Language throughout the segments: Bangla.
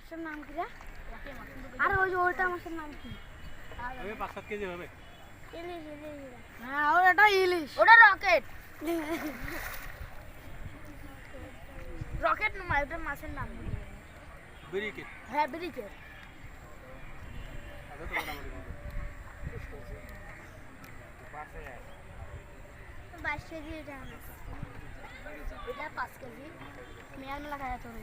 মাছের নাম কি রে আর ওই যে ওইটা মাছের নাম কি আমি পাঁচ সাত কেজি হবে ইলিশ ইলিশ হ্যাঁ ওটা ইলিশ ওটা রকেট রকেট নয় ওটা মাছের নাম বিরিকে হ্যাঁ ব্রিকেট আচ্ছা তো মোটামুটি বাইশ কেজি এটা এটা পাঁচ কেজি মেয়ার মেলা খাওয়া চলে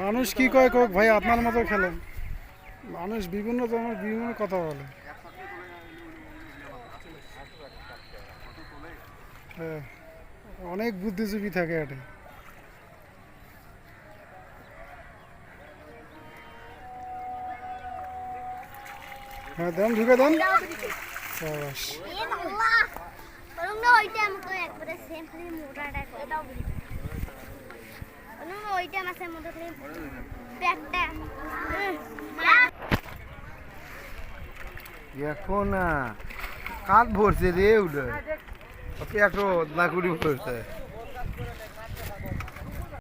মানুষ কি কয় কোক ভাই আপনার মতো খেলেন মানুষ বিভিন্ন ধরনের বিভিন্ন কথা বলে। হ্যাঁ অনেক বুদ্ধিজীবী থাকে এটা। হ্যাঁ দেন ঢুকে দেন। সাবাস। খালি মোটাটা এটাও ওইটা মাছের মধ্যে খালি পেটটা এখন না ভরছে রে উঠে পেট্রো নাকুড়ি ভরছে